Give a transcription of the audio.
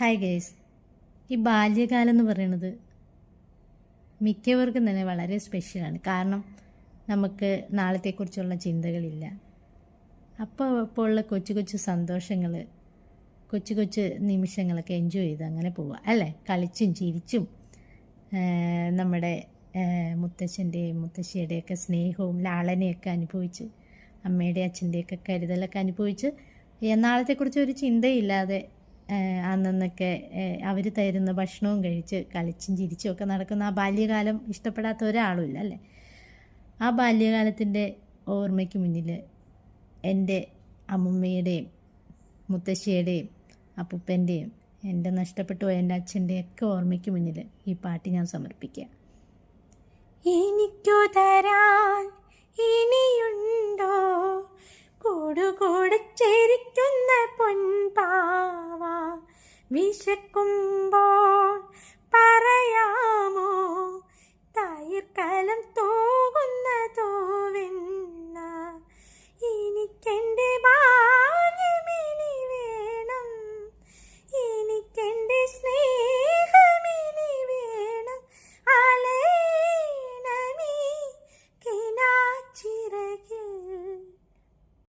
Hi guys ഈ ബാല്യകാലം എന്ന് പറയുന്നത് മിക്കവർക്കും തന്നെ വളരെ സ്പെഷ്യലാണ് കാരണം നമുക്ക് നാളത്തെക്കുറിച്ചുള്ള ചിന്തകളില്ല. അപ്പോൾ ഇപ്പോൾ ഉള്ള കൊച്ചു കൊച്ചു സന്തോഷങ്ങൾ കൊച്ചു കൊച്ചു നിമിഷങ്ങളൊക്കെ എൻജോയ് ചെയ്ത് അങ്ങനെ പോവുക അല്ലേ? കളിച്ചും ചിരിച്ചും നമ്മുടെ മുത്തച്ഛന്റെയും മുത്തശ്ശിയുടെയൊക്കെ സ്നേഹവും ലാളനെയൊക്കെ അനുഭവിച്ച് അമ്മയുടെ അച്ഛന്റെയൊക്കെ കരുതലൊക്കെ അനുഭവിച്ച് നാളത്തെക്കുറിച്ച് ഒരു ചിന്തയില്ലാതെ ആ, അന്നന്നൊക്കെ അവർ തരുന്ന ഭക്ഷണവും കഴിച്ച് കളിച്ചും ചിരിച്ചും ഒക്കെ നടക്കുന്ന ആ ബാല്യകാലം ഇഷ്ടപ്പെടാത്ത ഒരാളുമില്ല അല്ലേ? ആ ബാല്യകാലത്തിന്റെ ഓർമ്മയ്ക്ക് മുന്നിൽ എന്റെ അമ്മുമ്മയുടെയും മുത്തശ്ശിയുടെയും അപ്പൂപ്പന്റെയും എന്റെ നഷ്ടപ്പെട്ടു പോയ എന്റെ അച്ഛന്റെയൊക്കെ ഓർമ്മയ്ക്ക് മുന്നിൽ ഈ പാട്ട് ഞാൻ സമർപ്പിക്കാം. എനിക്കു തരാൻ ഇനിയുണ്ടോ? കൂടുകൂടെ ചേരിക്കുന്ന പൊൻപാവ Mis chicos...